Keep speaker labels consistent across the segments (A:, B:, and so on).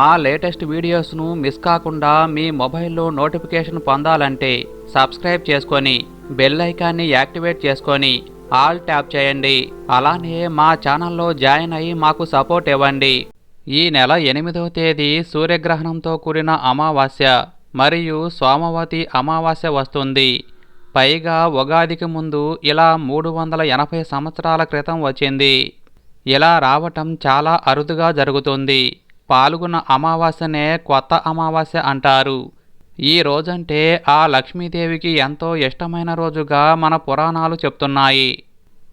A: మా latest వీడియోస్ను miss కాకుండా మీ మొబైల్లో నోటిఫికేషన్ పొందాలంటే సబ్స్క్రైబ్ చేసుకొని బెల్ ఐకాన్ని యాక్టివేట్ చేసుకొని ఆల్ ట్యాప్ చేయండి. అలానే మా ఛానల్లో జాయిన్ అయ్యి మాకు సపోర్ట్ ఇవ్వండి. ఈ నెల ఎనిమిదవ తేదీ సూర్యగ్రహణంతో కూడిన అమావాస్య మరియు సోమవతి అమావాస్య వస్తుంది. పైగా ఉగాదికి ముందు ఇలా మూడు వందల ఎనభై సంవత్సరాల క్రితం వచ్చింది. ఇలా రావటం చాలా అరుదుగా జరుగుతుంది. పాల్గొన్న అమావాస్యనే కొత్త అమావాస్య అంటారు. ఈ రోజంటే ఆ లక్ష్మీదేవికి ఎంతో ఇష్టమైన రోజుగా మన పురాణాలు చెప్తున్నాయి.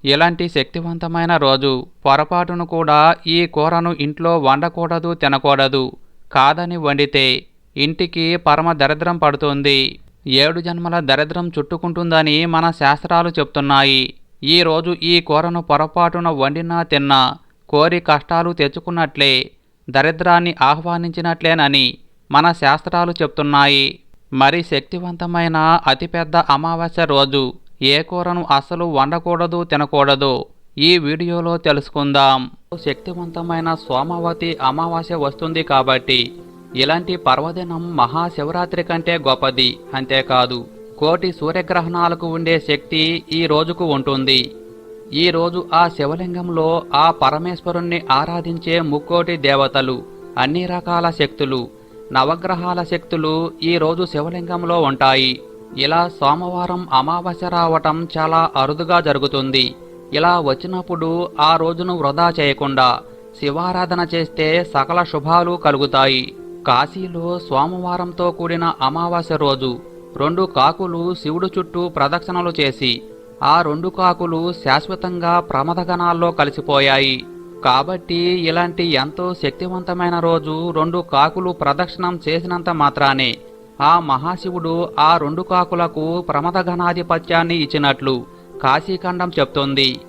A: ఇలాంటి శక్తివంతమైన రోజు పొరపాటును కూడా ఈ కూరను ఇంట్లో వండకూడదు తినకూడదు. కాదని వండితే ఇంటికి పరమ దరిద్రం పడుతుంది. ఏడు జన్మల దరిద్రం చుట్టుకుంటుందని మన శాస్త్రాలు చెప్తున్నాయి. ఈ రోజు ఈ కూరను పొరపాటున వండినా తిన్నా కోరి కష్టాలు తెచ్చుకున్నట్లే దరిద్రాన్ని ఆహ్వానించినట్లేనని మన శాస్త్రాలు చెప్తున్నాయి. మరి శక్తివంతమైన అతిపెద్ద అమావాస్య రోజు ఏ కూరను అసలు వండకూడదు తినకూడదు? ఈ వీడియోలో తెలుసుకుందాం. శక్తివంతమైన సోమవతి అమావాస్య వస్తుంది కాబట్టి ఇలాంటి పర్వదినం మహాశివరాత్రి కంటే గొప్పది. అంతేకాదు కోటి సూర్యగ్రహణాలకు ఉండే శక్తి ఈ రోజుకు ఉంటుంది. ఈ రోజు ఆ శివలింగంలో ఆ పరమేశ్వరుణ్ణి ఆరాధించే ముక్కోటి దేవతలు అన్ని రకాల శక్తులు నవగ్రహాల శక్తులు ఈ రోజు శివలింగంలో ఉంటాయి. ఇలా సోమవారం అమావాస్య రావటం చాలా అరుదుగా జరుగుతుంది. ఇలా వచ్చినప్పుడు ఆ రోజును వృధా చేయకుండా శివారాధన చేస్తే సకల శుభాలు కలుగుతాయి. కాశీలో సోమవారంతో కూడిన అమావాస్య రోజు రెండు కాకులు శివుడు చుట్టూ ప్రదక్షిణలు చేసి ఆ రెండు కాకులు శాశ్వతంగా ప్రమదగణాల్లో కలిసిపోయాయి. కాబట్టి ఇలాంటి ఎంతో శక్తివంతమైన రోజు రెండు కాకులు ప్రదక్షిణం చేసినంత మాత్రానే. ఆ మహాశివుడు ఆ రెండు కాకులకు ప్రమదగణాధిపత్యాన్ని ఇచ్చినట్లు కాశీఖండం చెప్తోంది.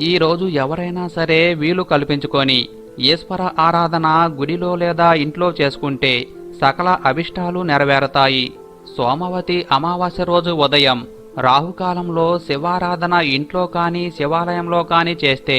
A: ఈ రోజు ఎవరైనా సరే వీలు కల్పించుకొని ఈశ్వర ఆరాధన గుడిలో లేదా ఇంట్లో చేసుకుంటే సకల అభిష్టాలు నెరవేరతాయి. సోమవతి అమావాస్య రోజు ఉదయం రాహుకాలంలో శివారాధన ఇంట్లో కానీ శివాలయంలో కానీ చేస్తే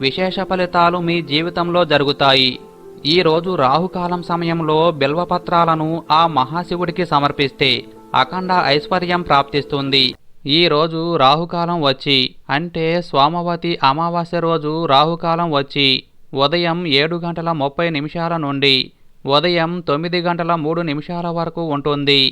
A: విశేష ఫలితాలు మీ జీవితంలో జరుగుతాయి. ఈ రోజు రాహుకాలం సమయంలో బిల్వపత్రాలను ఆ మహాశివుడికి సమర్పిస్తే అఖండ ఐశ్వర్యం ప్రాప్తిస్తుంది. ఈ రోజు రాహుకాలం వచ్చి అంటే సోమవతి అమావాస్య రోజు రాహుకాలం వచ్చి ఉదయం ఏడు గంటల ముప్పై నిమిషాల నుండి ఉదయం తొమ్మిది గంటల మూడు నిమిషాల వరకు ఉంటుంది.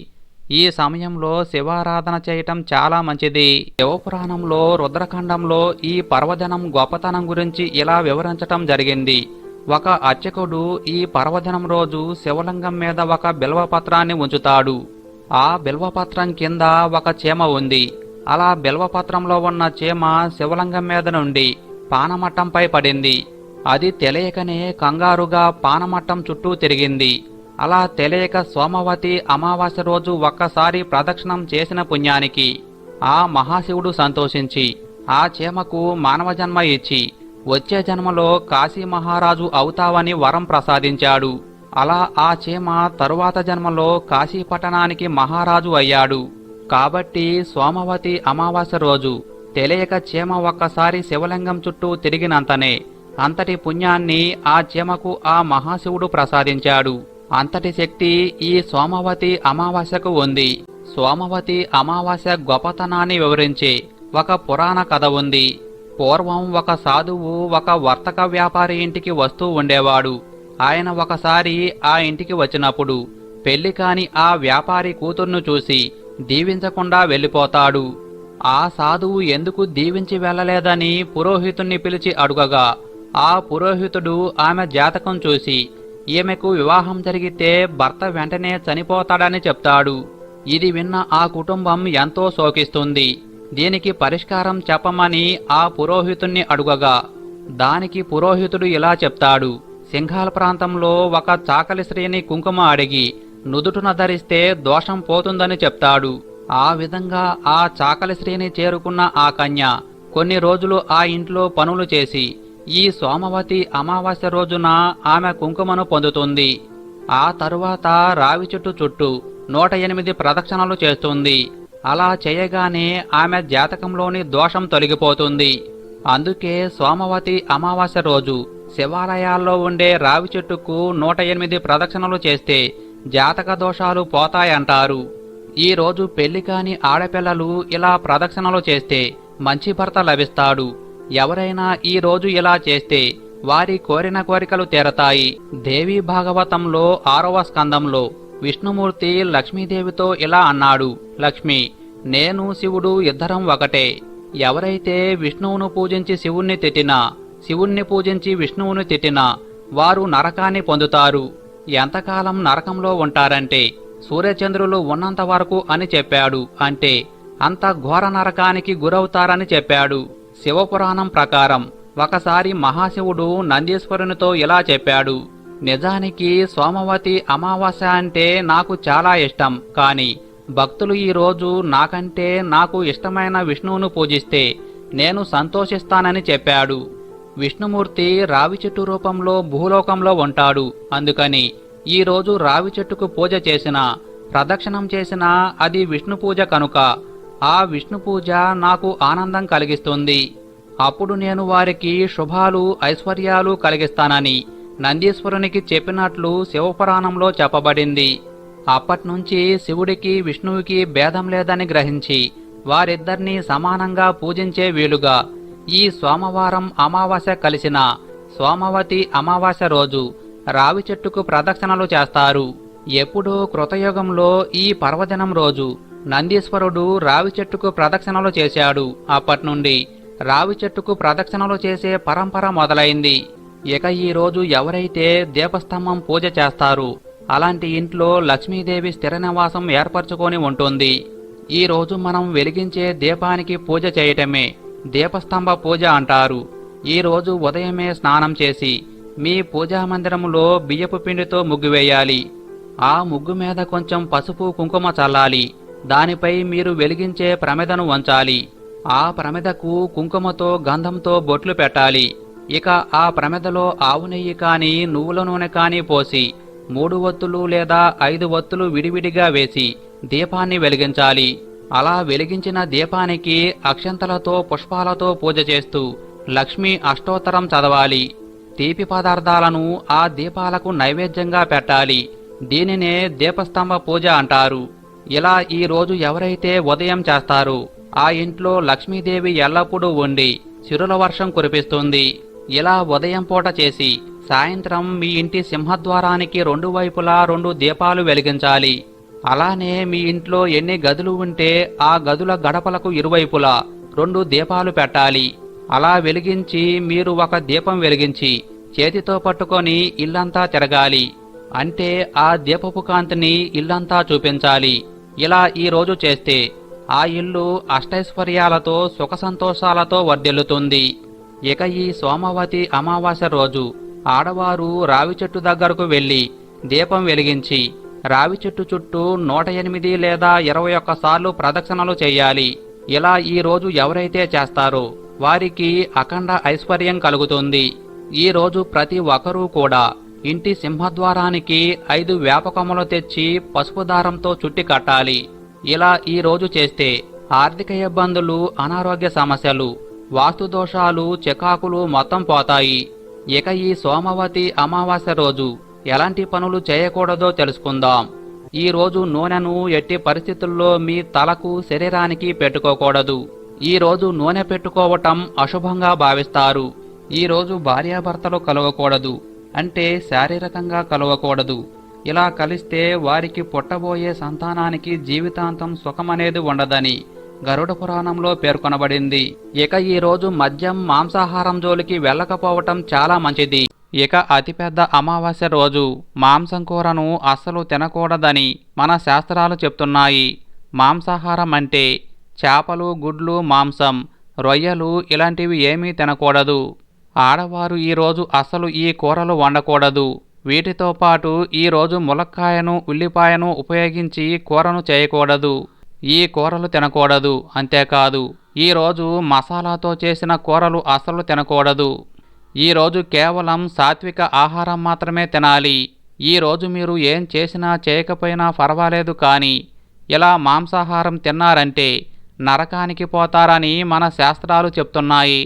A: ఈ సమయంలో శివారాధన చేయటం చాలా మంచిది. శివపురాణంలో రుద్రఖండంలో ఈ పర్వదనం గొప్పతనం గురించి ఇలా వివరించటం జరిగింది. ఒక అర్చకుడు ఈ పర్వదనం రోజు శివలింగం మీద ఒక బిల్వపత్రాన్ని ఉంచుతాడు. ఆ బిల్వపత్రం కింద ఒక చీమ ఉంది. అలా బిల్వపత్రంలో ఉన్న చీమ శివలింగం మీద నుండి పానమట్టంపై పడింది. అది తెలియకనే కంగారుగా పానమట్టం చుట్టూ తిరిగింది. అలా తెలియక సోమవతి అమావాస్య రోజు ఒక్కసారి ప్రదక్షిణం చేసిన పుణ్యానికి ఆ మహాశివుడు సంతోషించి ఆ చీమకు మానవ జన్మ ఇచ్చి వచ్చే జన్మలో కాశీ మహారాజు అవుతావని వరం ప్రసాదించాడు. అలా ఆ చీమ తరువాత జన్మలో కాశీ పట్టణానికి మహారాజు అయ్యాడు. కాబట్టి సోమవతి అమావాస్య రోజు తెలియక చీమ ఒక్కసారి శివలింగం చుట్టూ తిరిగినంతనే అంతటి పుణ్యాన్ని ఆ చీమకు ఆ మహాశివుడు ప్రసాదించాడు. అంతటి శక్తి ఈ సోమవతి అమావాస్యకు ఉంది. సోమవతి అమావాస్య గొప్పతనాన్ని వివరించే ఒక పురాణ కథ ఉంది. పూర్వం ఒక సాధువు ఒక వర్తక వ్యాపారి ఇంటికి వస్తూ ఉండేవాడు. ఆయన ఒకసారి ఆ ఇంటికి వచ్చినప్పుడు పెళ్ళి కాని ఆ వ్యాపారి కూతుర్ను చూసి దీవించకుండా వెళ్ళిపోతాడు. ఆ సాధువు ఎందుకు దీవించి వెళ్ళలేదని పురోహితుణ్ణి పిలిచి అడుగగా ఆ పురోహితుడు ఆమె జాతకం చూసి ఈమెకు వివాహం జరిగితే భర్త వెంటనే చనిపోతాడని చెప్తాడు. ఇది విన్న ఆ కుటుంబం ఎంతో శోకిస్తుంది. దీనికి పరిష్కారం చెప్పమని ఆ పురోహితుణ్ణి అడుగగా. దానికి పురోహితుడు ఇలా చెప్తాడు. సింఘాల ప్రాంతంలో ఒక చాకలి స్త్రీని కుంకుమ అడిగి నుదుటున ధరిస్తే దోషం పోతుందని చెప్తాడు. ఆ విధంగా ఆ చాకలి స్త్రీని చేరుకున్న ఆ కన్య కొన్ని రోజులు ఆ ఇంట్లో పనులు చేసి ఈ సోమవతి అమావాస్య రోజున ఆమె కుంకుమను పొందుతుంది. ఆ తరువాత రావి చెట్టు చుట్టూ నూట ఎనిమిది ప్రదక్షిణలు చేస్తుంది. అలా చేయగానే ఆమె జాతకంలోని దోషం తొలగిపోతుంది. అందుకే సోమవతి అమావాస్య రోజు శివాలయాల్లో ఉండే రావి చెట్టుకు నూట ఎనిమిది ప్రదక్షిణలు చేస్తే జాతక దోషాలు పోతాయంటారు. ఈ రోజు పెళ్ళి కాని ఆడపిల్లలు ఇలా ప్రదక్షిణలు చేస్తే మంచి భర్త లభిస్తాడు. ఎవరైనా ఈ రోజు ఇలా చేస్తే వారి కోరిన కోరికలు తీరతాయి. దేవి భాగవతంలో ఆరవ స్కందంలో విష్ణుమూర్తి లక్ష్మీదేవితో ఇలా అన్నాడు. లక్ష్మి నేను శివుడు ఇద్దరం ఒకటే. ఎవరైతే విష్ణువును పూజించి శివుణ్ణి తిట్టినా శివుణ్ణి పూజించి విష్ణువుని తిట్టినా వారు నరకాన్ని పొందుతారు. ఎంతకాలం నరకంలో ఉంటారంటే సూర్యచంద్రులు ఉన్నంత వరకు అని చెప్పాడు. అంటే అంత ఘోర నరకానికి గురవుతారని చెప్పాడు. శివపురాణం ప్రకారం ఒకసారి మహాశివుడు నందీశ్వరునితో ఇలా చెప్పాడు నిజానికి సోమవతి అమావాస్య అంటే నాకు చాలా ఇష్టం కాని భక్తులు ఈరోజు నాకంటే నాకు ఇష్టమైన విష్ణువును పూజిస్తే నేను సంతోషిస్తానని చెప్పాడు. విష్ణుమూర్తి రావి చెట్టు రూపంలో భూలోకంలో ఉంటాడు. అందుకని ఈరోజు రావి చెట్టుకు పూజ చేసినా ప్రదక్షిణం చేసినా అది విష్ణు పూజ కనుక ఆ విష్ణు పూజ నాకు ఆనందం కలిగిస్తుంది. అప్పుడు నేను వారికి శుభాలు ఐశ్వర్యాలు కలిగిస్తానని నందీశ్వరునికి చెప్పినట్లు శివపురాణంలో చెప్పబడింది. అప్పట్నుంచి శివుడికి విష్ణువుకి భేదం లేదని గ్రహించి వారిద్దరినీ సమానంగా పూజించే వీలుగా ఈ సోమవారం అమావాస్య కలిసిన సోమవతి అమావాస్య రోజు రావి చెట్టుకు ప్రదక్షిణలు చేస్తారు. ఎప్పుడో కృతయుగంలో ఈ పర్వదినం రోజు నందీశ్వరుడు రావి చెట్టుకు ప్రదక్షిణలు చేశాడు. అప్పట్నుండి రావి చెట్టుకు ప్రదక్షిణలు చేసే పరంపర మొదలైంది. ఇక ఈ రోజు ఎవరైతే దీపస్తంభం పూజ చేస్తారు అలాంటి ఇంట్లో లక్ష్మీదేవి స్థిర నివాసం ఏర్పరచుకొని ఉంటుంది. ఈ రోజు మనం వెలిగించే దీపానికి పూజ చేయటమే దీపస్తంభ పూజ అంటారు. ఈ రోజు ఉదయమే స్నానం చేసి మీ పూజా మందిరంలో బియ్యపు పిండితో ముగ్గు వేయాలి. ఆ ముగ్గు మీద కొంచెం పసుపు కుంకుమ చల్లాలి. దానిపై మీరు వెలిగించే ప్రమిదను వంచాలి. ఆ ప్రమిదకు కుంకుమతో గంధంతో బొట్లు పెట్టాలి. ఇక ఆ ప్రమిదలో ఆవు నెయ్యి కానీ నువ్వుల నూనె కానీ పోసి మూడు ఒత్తులు లేదా ఐదు ఒత్తులు విడివిడిగా వేసి దీపాన్ని వెలిగించాలి. అలా వెలిగించిన దీపానికి అక్షంతలతో పుష్పాలతో పూజ చేస్తూ లక్ష్మీ అష్టోత్తరం చదవాలి. తీపి పదార్థాలను ఆ దీపాలకు నైవేద్యంగా పెట్టాలి. దీనినే దీపస్తంభ పూజ అంటారు. ఇలా ఈ రోజు ఎవరైతే ఉదయం చేస్తారు ఆ ఇంట్లో లక్ష్మీదేవి ఎల్లప్పుడూ ఉండి చిరుల వర్షం కురిపిస్తుంది. ఇలా ఉదయం పూట చేసి సాయంత్రం మీ ఇంటి సింహద్వారానికి రెండు వైపులా రెండు దీపాలు వెలిగించాలి. అలానే మీ ఇంట్లో ఎన్ని గదులు ఉంటే ఆ గదుల గడపలకు ఇరువైపులా రెండు దీపాలు పెట్టాలి. అలా వెలిగించి మీరు ఒక దీపం వెలిగించి చేతితో పట్టుకొని ఇల్లంతా తిరగాలి. అంటే ఆ దీపపు కాంతిని ఇల్లంతా చూపించాలి. ఇలా ఈరోజు చేస్తే ఆ ఇల్లు అష్టైశ్వర్యాలతో సుఖ సంతోషాలతో వర్ధిల్లుతుంది. ఇక ఈ సోమవతి అమావాస్య రోజు ఆడవారు రావి చెట్టు దగ్గరకు వెళ్ళి దీపం వెలిగించి రావి చెట్టు చుట్టూ నూట ఎనిమిది లేదా ఇరవై ఒక్క సార్లు ప్రదక్షిణలు చేయాలి. ఇలా ఈ రోజు ఎవరైతే చేస్తారో వారికి అఖండ ఐశ్వర్యం కలుగుతుంది. ఈ రోజు ప్రతి ఒక్కరూ కూడా ఇంటి సింహద్వారానికి ఐదు వేపకొమ్మలు తెచ్చి పసుపు దారంతో చుట్టి కట్టాలి. ఇలా ఈ రోజు చేస్తే ఆర్థిక ఇబ్బందులు అనారోగ్య సమస్యలు వాస్తు దోషాలు చికాకులు మొత్తం పోతాయి. ఇక ఈ సోమవతి అమావాస్య రోజు ఎలాంటి పనులు చేయకూడదో తెలుసుకుందాం. ఈ రోజు నూనెను ఎట్టి పరిస్థితుల్లో మీ తలకు శరీరానికి పెట్టుకోకూడదు. ఈ రోజు నూనె పెట్టుకోవటం అశుభంగా భావిస్తారు. ఈ రోజు భార్యాభర్తలు కలవకూడదు. అంటే శారీరకంగా కలవకూడదు. ఇలా కలిస్తే వారికి పుట్టబోయే సంతానానికి జీవితాంతం సుఖమనేది ఉండదని గరుడ పురాణంలో పేర్కొనబడింది. ఇక ఈ రోజు మద్యం మాంసాహారం జోలికి వెళ్ళకపోవటం చాలా మంచిది. ఇక అతిపెద్ద అమావాస్య రోజు. మాంసం కూరను అస్సలు తినకూడదని మన శాస్త్రాలు చెప్తున్నాయి. మాంసాహారం అంటే చేపలు గుడ్లు మాంసం రొయ్యలు ఇలాంటివి ఏమీ తినకూడదు. ఆడవారు ఈరోజు అసలు ఈ కూరలు వండకూడదు. వీటితో పాటు ఈరోజు ములక్కాయను ఉల్లిపాయను ఉపయోగించి కూరను చేయకూడదు. ఈ కూరలు తినకూడదు. అంతేకాదు ఈరోజు మసాలాతో చేసిన కూరలు అసలు తినకూడదు. ఈరోజు కేవలం సాత్విక ఆహారం మాత్రమే తినాలి. ఈరోజు మీరు ఏం చేసినా చేయకపోయినా పర్వాలేదు కానీ ఇలా మాంసాహారం తిన్నారంటే నరకానికి పోతారని మన శాస్త్రాలు చెప్తున్నాయి.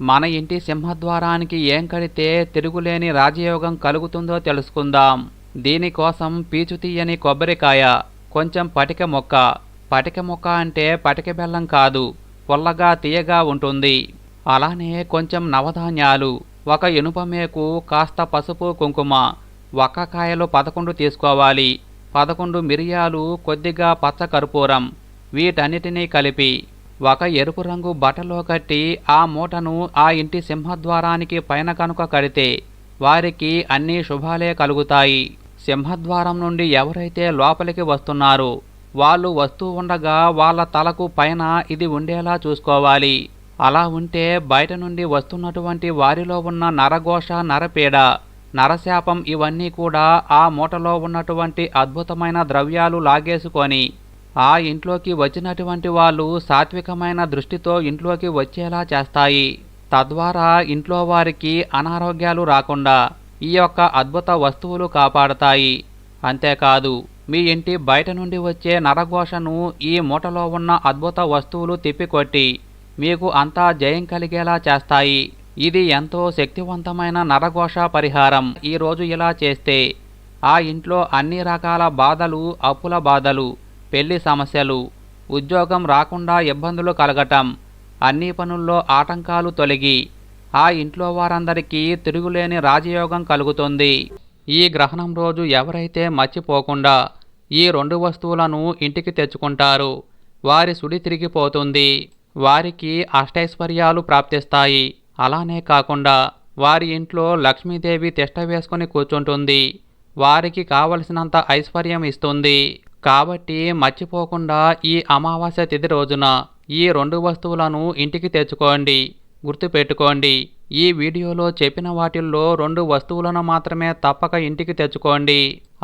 A: మన ఇంటి సింహద్వారానికి ఏం కడితే తిరుగులేని రాజయోగం కలుగుతుందో తెలుసుకుందాం. దీనికోసం పీచు తీయని కొబ్బరికాయ కొంచెం పటిక మొక్క. పటిక మొక్క అంటే పటిక బెల్లం కాదు పుల్లగా తీయగా ఉంటుంది. అలానే కొంచెం నవధాన్యాలు ఒక ఇనుప మేకు కాస్త పసుపు కుంకుమ. వక్కకాయలు పదకొండు తీసుకోవాలి. పదకొండు మిరియాలు కొద్దిగా పచ్చ కర్పూరం. వీటన్నిటినీ కలిపి ఒక ఎరుపు రంగు బట్టలో కట్టి ఆ మూటను ఆ ఇంటి సింహద్వారానికి పైన కనుక కడితే వారికి అన్ని శుభాలే కలుగుతాయి. సింహద్వారం నుండి ఎవరైతే లోపలికి వస్తున్నారు వాళ్ళు వస్తూ ఉండగా వాళ్ళ తలకు పైన ఇది ఉండేలా చూసుకోవాలి. అలా ఉంటే బయట నుండి వస్తున్నటువంటి వారిలో ఉన్న నరఘోష నరపీడ నరశాపం ఇవన్నీ కూడా ఆ మూటలో ఉన్నటువంటి అద్భుతమైన ద్రవ్యాలు లాగేసుకొని ఆ ఇంట్లోకి వచ్చినటువంటి వాళ్ళు సాత్వికమైన దృష్టితో ఇంట్లోకి వచ్చేలా చేస్తాయి. తద్వారా ఇంట్లో వారికి అనారోగ్యాలు రాకుండా ఈ యొక్క అద్భుత వస్తువులు కాపాడతాయి. అంతేకాదు మీ ఇంటి బయట నుండి వచ్చే నరఘోషను ఈ మూటలో ఉన్న అద్భుత వస్తువులు తిప్పికొట్టి మీకు అంతా జయం కలిగేలా చేస్తాయి. ఇది ఎంతో శక్తివంతమైన నరఘోష పరిహారం. ఈరోజు ఇలా చేస్తే ఆ ఇంట్లో అన్ని రకాల బాధలు అప్పుల బాధలు పెళ్ళి సమస్యలు ఉద్యోగం రాకుండా ఇబ్బందులు కలగటం అన్ని పనుల్లో ఆటంకాలు తొలగి ఆ ఇంట్లో వారందరికీ తిరుగులేని రాజయోగం కలుగుతుంది. ఈ గ్రహణం రోజు ఎవరైతే మర్చిపోకుండా ఈ రెండు వస్తువులను ఇంటికి తెచ్చుకుంటారు వారి సుడి తిరిగిపోతుంది. వారికి అష్టైశ్వర్యాలు ప్రాప్తిస్తాయి. అలానే కాకుండా వారి ఇంట్లో లక్ష్మీదేవి తిష్ట వేసుకుని కూర్చుంటుంది. వారికి కావలసినంత ఐశ్వర్యం ఇస్తుంది. కాబట్టి మర్చిపోకుండా ఈ అమావాస్య తిథి రోజున ఈ రెండు వస్తువులను ఇంటికి తెచ్చుకోండి. గుర్తుపెట్టుకోండి. ఈ వీడియోలో చెప్పిన వాటిల్లో రెండు వస్తువులను మాత్రమే తప్పక ఇంటికి తెచ్చుకోండి.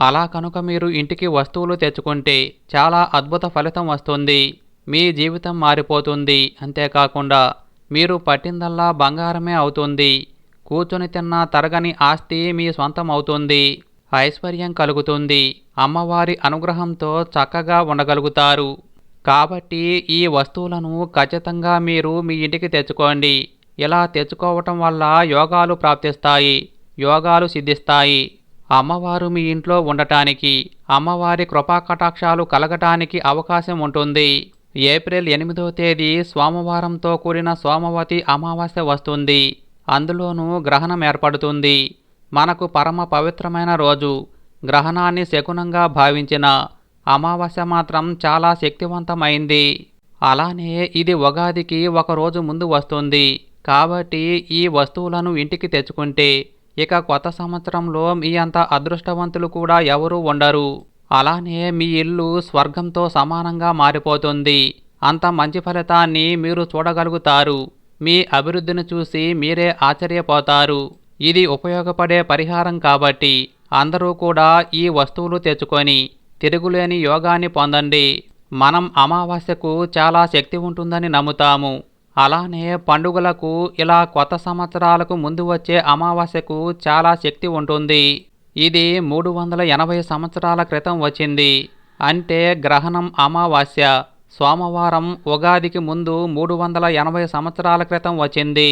A: అలా కనుక మీరు ఇంటికి వస్తువులు తెచ్చుకుంటే చాలా అద్భుత ఫలితం వస్తుంది. మీ జీవితం మారిపోతుంది. అంతేకాకుండా మీరు పట్టిందల్లా బంగారమే అవుతుంది. కూర్చొని తిన్న తరగని ఆస్తి మీ సొంతం అవుతుంది ఐశ్వర్యం కలుగుతుంది. అమ్మవారి అనుగ్రహంతో చక్కగా ఉండగలుగుతారు. కాబట్టి ఈ వస్తువులను ఖచ్చితంగా మీరు మీ ఇంటికి తెచ్చుకోండి. ఇలా తెచ్చుకోవటం వల్ల యోగాలు ప్రాప్తిస్తాయి యోగాలు సిద్ధిస్తాయి. అమ్మవారు మీ ఇంట్లో ఉండటానికి అమ్మవారి కృపాకటాక్షాలు కలగటానికి అవకాశం ఉంటుంది. ఏప్రిల్ ఎనిమిదో తేదీ సోమవారంతో కూడిన సోమవతి అమావాస్య వస్తుంది. అందులోనూ గ్రహణం ఏర్పడుతుంది. మనకు పరమ పవిత్రమైన రోజు. గ్రహణాన్ని శకునంగా భావించిన అమావాస్య మాత్రం చాలా శక్తివంతమైంది. అలానే ఇది ఉగాదికి ఒక రోజు ముందు వస్తుంది. కాబట్టి ఈ వస్తువులను ఇంటికి తెచ్చుకుంటే ఇక కొత్త సంవత్సరంలో మీ అంత అదృష్టవంతులు కూడా ఎవరూ ఉండరు. అలానే మీ ఇల్లు స్వర్గంతో సమానంగా మారిపోతుంది. అంత మంచి ఫలితాన్ని మీరు చూడగలుగుతారు. మీ అభివృద్ధిని చూసి మీరే ఆశ్చర్యపోతారు. ఇది ఉపయోగపడే పరిహారం కాబట్టి అందరూ కూడా ఈ వస్తువులు తెచ్చుకొని తిరుగులేని యోగాన్ని పొందండి. మనం అమావాస్యకు చాలా శక్తి ఉంటుందని నమ్ముతాము. అలానే పండుగలకు ఇలా కొత్త సంవత్సరాలకు ముందు వచ్చే అమావాస్యకు చాలా శక్తి ఉంటుంది. ఇది మూడు వందల ఎనభై సంవత్సరాల క్రితం వచ్చింది. అంటే గ్రహణం అమావాస్య. సోమవారం ఉగాదికి ముందు మూడు వందల ఎనభై సంవత్సరాల క్రితం వచ్చింది.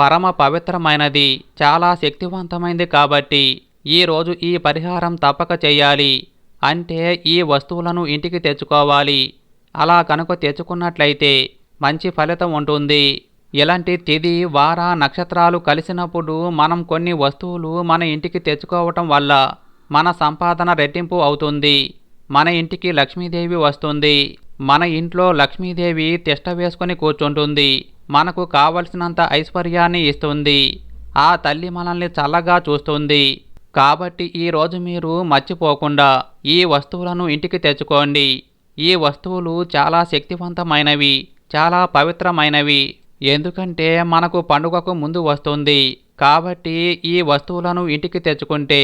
A: పరమ పవిత్రమైనది చాలా శక్తివంతమైంది కాబట్టి ఈరోజు ఈ పరిహారం తప్పక చేయాలి. అంటే ఈ వస్తువులను ఇంటికి తెచ్చుకోవాలి. అలా కనుక తెచ్చుకున్నట్లయితే మంచి ఫలితం ఉంటుంది. ఇలాంటి తిది వార నక్షత్రాలు కలిసినప్పుడు మనం కొన్ని వస్తువులు మన ఇంటికి తెచ్చుకోవటం వల్ల మన సంపాదన రెట్టింపు అవుతుంది. మన ఇంటికి లక్ష్మీదేవి వస్తుంది. మన ఇంట్లో లక్ష్మీదేవి తిష్ట వేసుకొని కూర్చుంటుంది. మనకు కావలసినంత ఐశ్వర్యాన్ని ఇస్తుంది. ఆ తల్లి మనల్ని చల్లగా చూస్తుంది. కాబట్టి ఈరోజు మీరు మర్చిపోకుండా ఈ వస్తువులను ఇంటికి తెచ్చుకోండి. ఈ వస్తువులు చాలా శక్తివంతమైనవి చాలా పవిత్రమైనవి. ఎందుకంటే మనకు పండుగకు ముందు వస్తుంది. కాబట్టి ఈ వస్తువులను ఇంటికి తెచ్చుకుంటే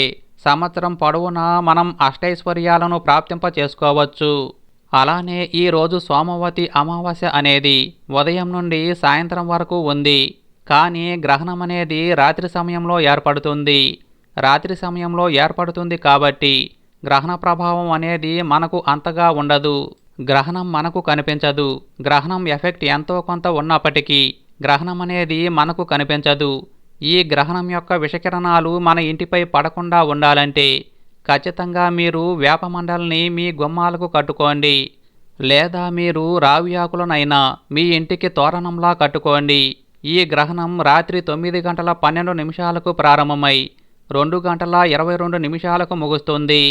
A: సంవత్సరం పొడవునా మనం అష్టైశ్వర్యాలను ప్రాప్తింప చేసుకోవచ్చు అలానే ఈ రోజు సోమవతి అమావాస్య అనేది ఉదయం నుండి సాయంత్రం వరకు ఉంది. కానీ గ్రహణం అనేది రాత్రి సమయంలో ఏర్పడుతుంది. రాత్రి సమయంలో ఏర్పడుతుంది కాబట్టి గ్రహణ ప్రభావం అనేది మనకు అంతగా ఉండదు. గ్రహణం మనకు కనిపించదు. గ్రహణం ఎఫెక్ట్ ఎంతో కొంత ఉన్నప్పటికీ గ్రహణం అనేది మనకు కనిపించదు. ఈ గ్రహణం యొక్క విషకిరణాలు మన ఇంటిపై పడకుండా ఉండాలంటే ఖచ్చితంగా మీరు వేపమండల్ని మీ గుమ్మాలకు కట్టుకోండి. లేదా మీరు రావి ఆకులనైనా మీ ఇంటికి తోరణంలా కట్టుకోండి. ఈ గ్రహణం రాత్రి తొమ్మిది గంటల పన్నెండు నిమిషాలకు ప్రారంభమై రెండు గంటల ఇరవై రెండు నిమిషాలకు ముగుస్తుంది.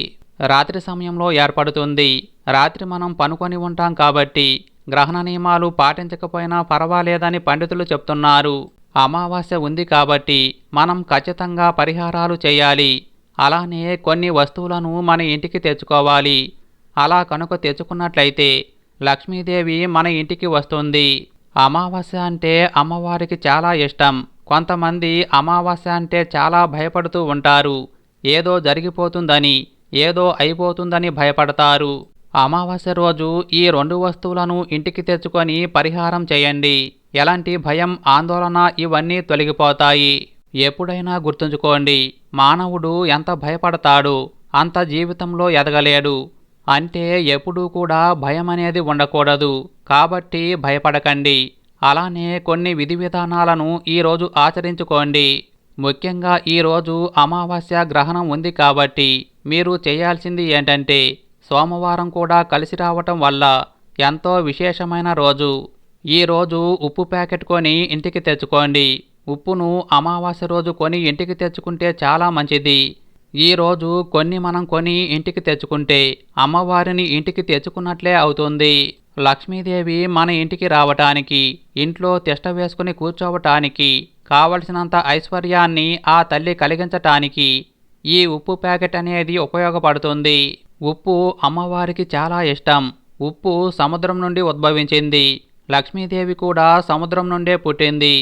A: రాత్రి సమయంలో ఏర్పడుతుంది. రాత్రి మనం పనుకొని ఉంటాం కాబట్టి గ్రహణ నియమాలు పాటించకపోయినా పర్వాలేదని పండితులు చెప్తున్నారు. అమావాస్య ఉంది కాబట్టి మనం ఖచ్చితంగా పరిహారాలు చేయాలి. అలానే కొన్ని వస్తువులను మన ఇంటికి తెచ్చుకోవాలి. అలా కనుక తెచ్చుకున్నట్లయితే లక్ష్మీదేవి మన ఇంటికి వస్తుంది. అమావాస్య అంటే అమ్మవారికి చాలా ఇష్టం. కొంతమంది అమావాస్య అంటే చాలా భయపడుతూ ఉంటారు. ఏదో జరిగిపోతుందని ఏదో అయిపోతుందని భయపడతారు. అమావాస్య రోజు ఈ రెండు వస్తువులను ఇంటికి తెచ్చుకొని పరిహారం చేయండి. ఎలాంటి భయం ఆందోళన ఇవన్నీ తొలగిపోతాయి. ఎప్పుడైనా గుర్తుంచుకోండి మానవుడు ఎంత భయపడతాడు అంత జీవితంలో ఎదగలేడు. అంటే ఎప్పుడూ కూడా భయం అనేది ఉండకూడదు. కాబట్టి భయపడకండి. అలానే కొన్ని విధి విధానాలను ఈరోజు ఆచరించుకోండి. ముఖ్యంగా ఈరోజు అమావాస్య గ్రహణం ఉంది కాబట్టి మీరు చేయాల్సింది ఏంటంటే సోమవారం కూడా కలిసి రావటం వల్ల ఎంతో విశేషమైన రోజు. ఈ రోజు ఉప్పు ప్యాకెట్ కొని ఇంటికి తెచ్చుకోండి. ఉప్పును అమావాస్య రోజు కొని ఇంటికి తెచ్చుకుంటే చాలా మంచిది. ఈ రోజు కొన్ని మనం కొని ఇంటికి తెచ్చుకుంటే అమ్మవారిని ఇంటికి తెచ్చుకున్నట్లే అవుతుంది. లక్ష్మీదేవి మన ఇంటికి రావటానికి ఇంట్లో తిష్ట వేసుకుని కూర్చోవటానికి కావలసినంత ఐశ్వర్యాన్ని ఆ తల్లి కలిగించటానికి ఈ ఉప్పు ప్యాకెట్ అనేది ఉపయోగపడుతుంది. ఉప్పు అమ్మవారికి చాలా ఇష్టం. ఉప్పు సముద్రం నుండి ఉద్భవించింది. లక్ష్మీదేవి కూడా సముద్రం నుండే పుట్టింది.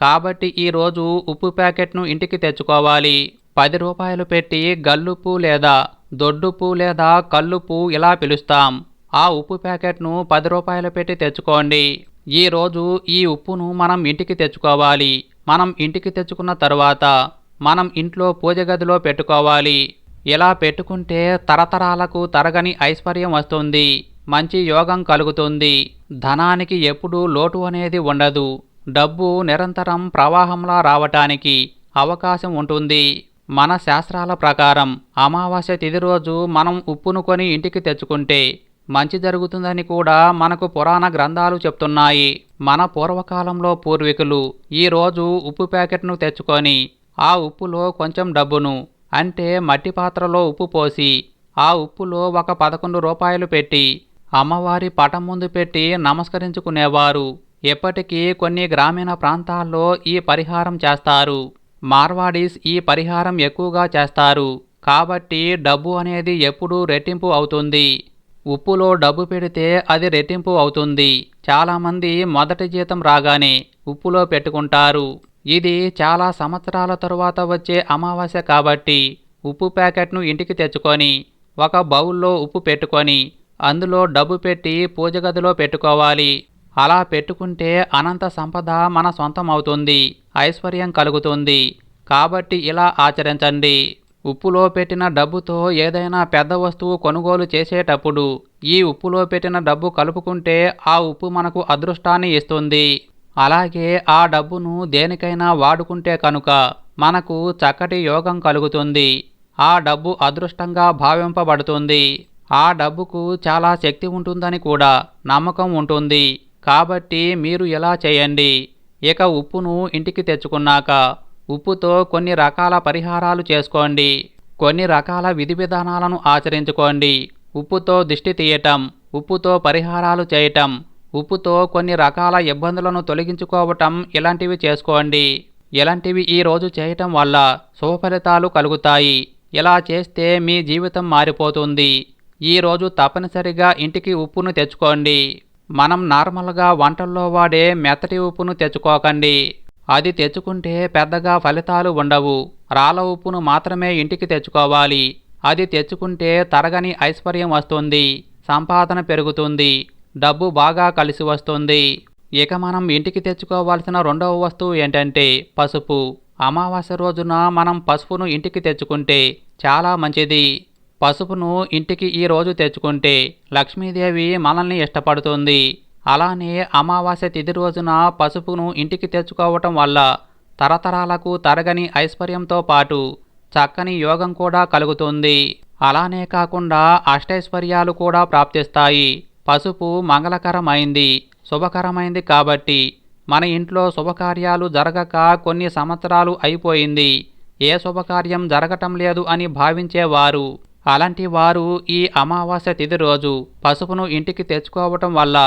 A: కాబట్టి ఈరోజు ఉప్పు ప్యాకెట్ను ఇంటికి తెచ్చుకోవాలి. పది రూపాయలు పెట్టి గల్లుప్పు లేదా దొడ్డుప్పు లేదా కల్లుప్పు ఇలా పిలుస్తాం. ఆ ఉప్పు ప్యాకెట్ను పది రూపాయలు పెట్టి తెచ్చుకోండి. ఈ రోజు ఈ ఉప్పును మనం ఇంటికి తెచ్చుకోవాలి. మనం ఇంటికి తెచ్చుకున్న తర్వాత మనం ఇంట్లో పూజ గదిలో పెట్టుకోవాలి. ఇలా పెట్టుకుంటే తరతరాలకు తరగని ఐశ్వర్యం వస్తుంది. మంచి యోగం కలుగుతుంది. ధనానికి ఎప్పుడూ లోటు అనేది ఉండదు. డబ్బు నిరంతరం ప్రవాహంలా రావటానికి అవకాశం ఉంటుంది. మన శాస్త్రాల ప్రకారం అమావాస్య తిథి రోజు మనం ఉప్పును కొని ఇంటికి తెచ్చుకుంటే మంచి జరుగుతుందని కూడా మనకు పురాణ గ్రంథాలు చెప్తున్నాయి. మన పూర్వకాలంలో పూర్వీకులు ఈరోజు ఉప్పు ప్యాకెట్ను తెచ్చుకొని ఆ ఉప్పులో కొంచెం డబ్బును అంటే మట్టి పాత్రలో ఉప్పు పోసి ఆ ఉప్పులో ఒక పదకొండు రూపాయలు పెట్టి అమ్మవారి పటం ముందు పెట్టి నమస్కరించుకునేవారు. ఎప్పటికీ కొన్ని గ్రామీణ ప్రాంతాల్లో ఈ పరిహారం చేస్తారు. మార్వాడీస్ ఈ పరిహారం ఎక్కువగా చేస్తారు. కాబట్టి డబ్బు అనేది ఎప్పుడూ రెట్టింపు అవుతుంది. ఉప్పులో డబ్బు పెడితే అది రెట్టింపు అవుతుంది. చాలామంది మొదటి జీతం రాగానే ఉప్పులో పెట్టుకుంటారు. ఇది చాలా సంవత్సరాల తరువాత వచ్చే అమావాస్య కాబట్టి ఉప్పు ప్యాకెట్ను ఇంటికి తెచ్చుకొని ఒక బౌల్లో ఉప్పు పెట్టుకొని అందులో డబ్బు పెట్టి పూజ గదిలో పెట్టుకోవాలి. అలా పెట్టుకుంటే అనంత సంపద మన సొంతం అవుతుంది ఐశ్వర్యం కలుగుతుంది. కాబట్టి ఇలా ఆచరించండి. ఉప్పులో పెట్టిన డబ్బుతో ఏదైనా పెద్ద వస్తువు కొనుగోలు చేసేటప్పుడు ఈ ఉప్పులో పెట్టిన డబ్బు కలుపుకుంటే ఆ ఉప్పు మనకు అదృష్టాన్ని ఇస్తుంది. అలాగే ఆ డబ్బును దేనికైనా వాడుకుంటే కనుక మనకు చక్కటి యోగం కలుగుతుంది. ఆ డబ్బు అదృష్టంగా భావింపబడుతుంది. ఆ డబ్బుకు చాలా శక్తి ఉంటుందని కూడా నమ్మకం ఉంటుంది. కాబట్టి మీరు ఇలా చేయండి. ఇక ఉప్పును ఇంటికి తెచ్చుకున్నాక ఉప్పుతో కొన్ని రకాల పరిహారాలు చేసుకోండి. కొన్ని రకాల విధి విధానాలను ఆచరించుకోండి. ఉప్పుతో దిష్టి తీయటం ఉప్పుతో పరిహారాలు చేయటం ఉప్పుతో కొన్ని రకాల ఇబ్బందులను తొలగించుకోవటం ఇలాంటివి చేసుకోండి. ఇలాంటివి ఈరోజు చేయటం వల్ల శుభఫలితాలు కలుగుతాయి. ఇలా చేస్తే మీ జీవితం మారిపోతుంది. ఈరోజు తప్పనిసరిగా ఇంటికి ఉప్పును తెచ్చుకోండి. మనం నార్మల్గా వంటల్లో వాడే మెత్తటి ఉప్పును తెచ్చుకోకండి. అది తెచ్చుకుంటే పెద్దగా ఫలితాలు ఉండవు. రాళ్ళ ఉప్పును మాత్రమే ఇంటికి తెచ్చుకోవాలి. అది తెచ్చుకుంటే తరగని ఐశ్వర్యం వస్తుంది. సంపాదన పెరుగుతుంది. డబ్బు బాగా కలిసి వస్తుంది. ఇక మనం ఇంటికి తెచ్చుకోవాల్సిన రెండవ వస్తువు ఏంటంటే పసుపు. అమావాస్య రోజున మనం పసుపును ఇంటికి తెచ్చుకుంటే చాలా మంచిది. పసుపును ఇంటికి ఈ రోజు తెచ్చుకుంటే లక్ష్మీదేవి మనల్ని ఇష్టపడుతుంది. అలానే అమావాస్య తిథి రోజున పసుపును ఇంటికి తెచ్చుకోవటం వల్ల తరతరాలకు తరగని ఐశ్వర్యంతో పాటు చక్కని యోగం కూడా కలుగుతుంది. అలానే కాకుండా అష్టైశ్వర్యాలు కూడా ప్రాప్తిస్తాయి. పసుపు మంగళకరమైంది శుభకరమైంది కాబట్టి మన ఇంట్లో శుభకార్యాలు జరగక కొన్ని సంవత్సరాలు అయిపోయింది. ఏ శుభకార్యం జరగటం లేదు అని భావించేవారు అలాంటి వారు ఈ అమావాస్య తిథి రోజు పసుపును ఇంటికి తెచ్చుకోవటం వల్ల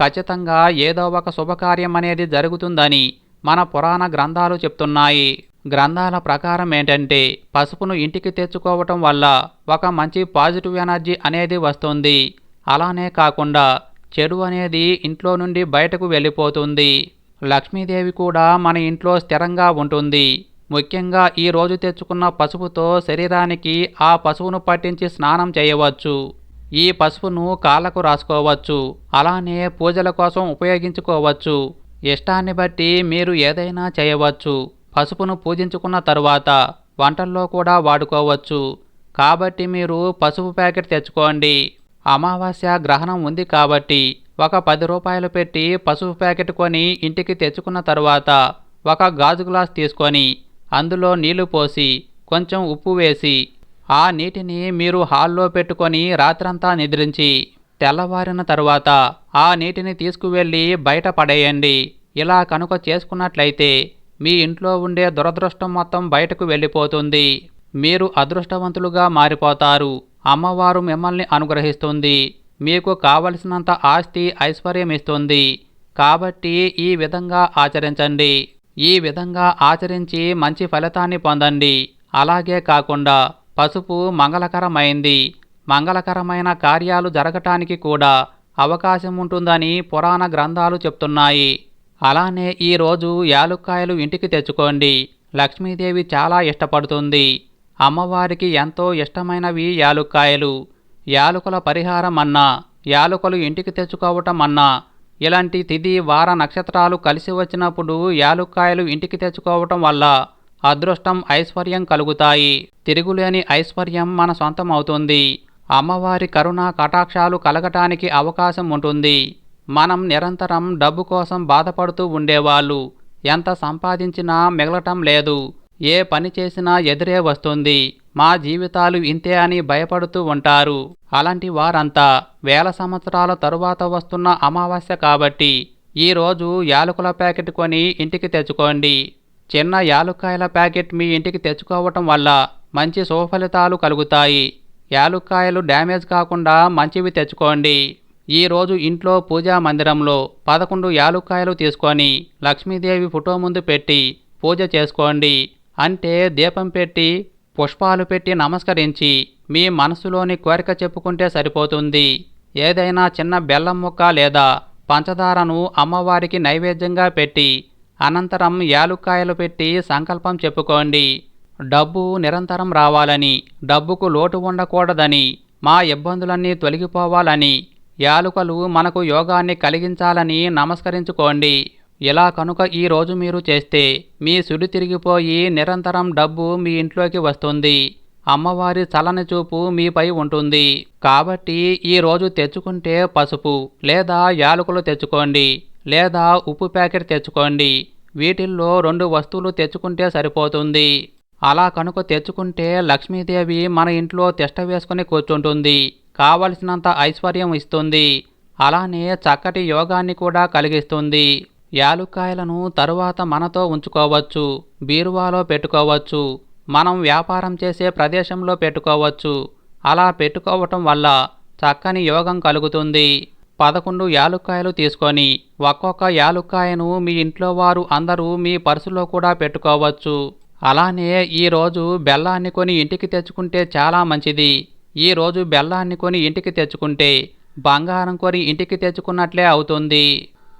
A: ఖచ్చితంగా ఏదో ఒక శుభకార్యం అనేది జరుగుతుందని మన పురాణ గ్రంథాలు చెప్తున్నాయి. గ్రంథాల ప్రకారం ఏంటంటే పసుపును ఇంటికి తెచ్చుకోవటం వల్ల ఒక మంచి పాజిటివ్ ఎనర్జీ అనేది వస్తుంది. అలానే కాకుండా చెడు అనేది ఇంట్లో నుండి బయటకు వెళ్ళిపోతుంది. లక్ష్మీదేవి కూడా మన ఇంట్లో స్థిరంగా ఉంటుంది. ముఖ్యంగా ఈ రోజు తెచ్చుకున్న పసుపుతో శరీరానికి ఆ పసుపును పట్టించి స్నానం చేయవచ్చు. ఈ పసుపును కాళ్ళకు రాసుకోవచ్చు. అలానే పూజల కోసం ఉపయోగించుకోవచ్చు. ఇష్టాన్ని బట్టి మీరు ఏదైనా చేయవచ్చు. పసుపును పూజించుకున్న తరువాత వంటల్లో కూడా వాడుకోవచ్చు. కాబట్టి మీరు పసుపు ప్యాకెట్ తెచ్చుకోండి. అమావాస్య గ్రహణం ఉంది కాబట్టి ఒక పది రూపాయలు పెట్టి పసుపు ప్యాకెట్ కొని ఇంటికి తెచ్చుకున్న తరువాత ఒక గాజు గ్లాస్ తీసుకొని అందులో నీళ్ళు పోసి కొంచెం ఉప్పు వేసి ఆ నీటిని మీరు హాల్లో పెట్టుకొని రాత్రంతా నిద్రించి తెల్లవారిన తరువాత ఆ నీటిని తీసుకువెళ్ళి బయట పడేయండి. ఇలా కనుక చేసుకున్నట్లయితే మీ ఇంట్లో ఉండే దురదృష్టం మొత్తం బయటకు వెళ్ళిపోతుంది. మీరు అదృష్టవంతులుగా మారిపోతారు. అమ్మవారు మిమ్మల్ని అనుగ్రహిస్తుంది. మీకు కావలసినంత ఆస్తి ఐశ్వర్యం ఇస్తుంది. కాబట్టి ఈ విధంగా ఆచరించండి. ఈ విధంగా ఆచరించి మంచి ఫలితాన్ని పొందండి. అలాగే కాకుండా పసుపు మంగళకరమైంది. మంగళకరమైన కార్యాలు జరగటానికి కూడా అవకాశం ఉంటుందని పురాణ గ్రంథాలు చెప్తున్నాయి. అలానే ఈరోజు యాలుక్కాయలు ఇంటికి తెచ్చుకోండి. లక్ష్మీదేవి చాలా ఇష్టపడుతుంది. అమ్మవారికి ఎంతో ఇష్టమైనవి యాలుక్కాయలు. యాలుకల పరిహారం అన్నా యాలుకలు ఇంటికి తెచ్చుకోవటం అన్నా ఇలాంటి తిథి వార నక్షత్రాలు కలిసి వచ్చినప్పుడు యాలుక్కాయలు ఇంటికి తెచ్చుకోవటం వల్ల అదృష్టం ఐశ్వర్యం కలుగుతాయి. తిరుగులేని ఐశ్వర్యం మన సొంతం అవుతుంది. అమ్మవారి కరుణ కటాక్షాలు కలగటానికి అవకాశం ఉంటుంది. మనం నిరంతరం డబ్బు కోసం బాధపడుతూ ఉండేవాళ్ళు. ఎంత సంపాదించినా మిగలటం లేదు. ఏ పని చేసినా ఎదురే వస్తుంది. మా జీవితాలు ఇంతే అని భయపడుతూ ఉంటారు. అలాంటి వారంతా వేల సంవత్సరాల తరువాత వస్తున్న అమావాస్య కాబట్టి ఈరోజు యాలకుల ప్యాకెట్ కొని ఇంటికి తెచ్చుకోండి. చిన్న యాలుక్కాయల ప్యాకెట్ మీ ఇంటికి తెచ్చుకోవటం వల్ల మంచి సుఫలితాలు కలుగుతాయి. యాలుక్కాయలు డ్యామేజ్ కాకుండా మంచివి తెచ్చుకోండి. ఈరోజు ఇంట్లో పూజా మందిరంలో పదకొండు యాలుక్కాయలు తీసుకొని లక్ష్మీదేవి ఫోటో ముందు పెట్టి పూజ చేసుకోండి. అంటే దీపం పెట్టి పుష్పాలు పెట్టి నమస్కరించి మీ మనసులోని కోరిక చెప్పుకుంటే సరిపోతుంది. ఏదైనా చిన్న బెల్లం ముక్క లేదా పంచదారను అమ్మవారికి నైవేద్యంగా పెట్టి అనంతరం యాలుక్కాయలు పెట్టి సంకల్పం చెప్పుకోండి. డబ్బు నిరంతరం రావాలని డబ్బుకు లోటు ఉండకూడదని మా ఇబ్బందులన్నీ తొలగిపోవాలని యాలుకలు మనకు యోగాన్ని కలిగించాలని నమస్కరించుకోండి. ఇలా కనుక ఈరోజు మీరు చేస్తే మీ సుడి తిరిగిపోయి నిరంతరం డబ్బు మీ ఇంట్లోకి వస్తుంది. అమ్మవారి చలని చూపు మీపై ఉంటుంది. కాబట్టి ఈ రోజు తెచ్చుకుంటే పసుపు లేదా యాలకులు తెచ్చుకోండి లేదా ఉప్పు ప్యాకెట్ తెచ్చుకోండి. వీటిల్లో రెండు వస్తువులు తెచ్చుకుంటే సరిపోతుంది. అలా కనుక తెచ్చుకుంటే లక్ష్మీదేవి మన ఇంట్లో తిష్ట వేసుకుని కూర్చుంటుంది. కావలసినంత ఐశ్వర్యం ఇస్తుంది. అలానే చక్కటి యోగాన్ని కూడా కలిగిస్తుంది. యాలుక్కాయలను తరువాత మనతో ఉంచుకోవచ్చు బీరువాలో పెట్టుకోవచ్చు మనం వ్యాపారం చేసే ప్రదేశంలో పెట్టుకోవచ్చు. అలా పెట్టుకోవటం వల్ల చక్కని యోగం కలుగుతుంది. పదకొండు యాలుక్కాయలు తీసుకొని ఒక్కొక్క యాలుక్కాయను మీ ఇంట్లో వారు అందరూ మీ పర్సులో కూడా పెట్టుకోవచ్చు. అలానే ఈరోజు బెల్లాన్ని కొని ఇంటికి తెచ్చుకుంటే చాలా మంచిది. ఈ రోజు బెల్లాన్ని కొని ఇంటికి తెచ్చుకుంటే బంగారం కొని ఇంటికి తెచ్చుకున్నట్లే అవుతుంది.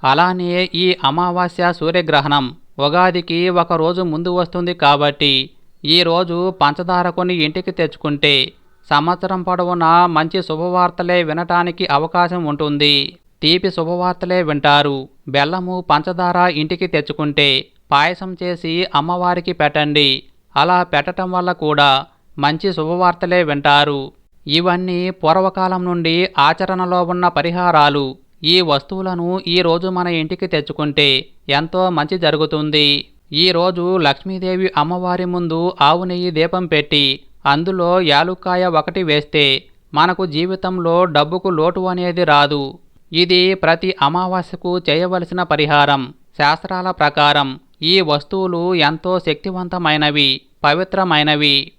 A: అలానే ఈ అమావాస్య సూర్యగ్రహణం ఉగాదికి ఒక రోజు ముందు వస్తుంది కాబట్టి ఈ రోజు పంచదార కొని ఇంటికి తెచ్చుకుంటే సంవత్సరం పొడవునా మంచి శుభవార్తలే వినటానికి అవకాశం ఉంటుంది. తీపి శుభవార్తలే వింటారు. బెల్లము పంచదార ఇంటికి తెచ్చుకుంటే పాయసం చేసి అమ్మవారికి పెట్టండి. అలా పెట్టటం వల్ల కూడా మంచి శుభవార్తలే వింటారు. ఇవన్నీ పూర్వకాలం నుండి ఆచరణలో ఉన్న పరిహారాలు. ఈ వస్తువులను ఈరోజు మన ఇంటికి తెచ్చుకుంటే ఎంతో మంచి జరుగుతుంది. ఈరోజు లక్ష్మీదేవి అమ్మవారి ముందు ఆవు నెయ్యి దీపం పెట్టి అందులో యాలుక్కాయ ఒకటి వేస్తే మనకు జీవితంలో డబ్బుకు లోటు అనేది రాదు. ఇది ప్రతి అమావాస్యకు చేయవలసిన పరిహారం. శాస్త్రాల ప్రకారం ఈ వస్తువులు ఎంతో శక్తివంతమైనవి పవిత్రమైనవి.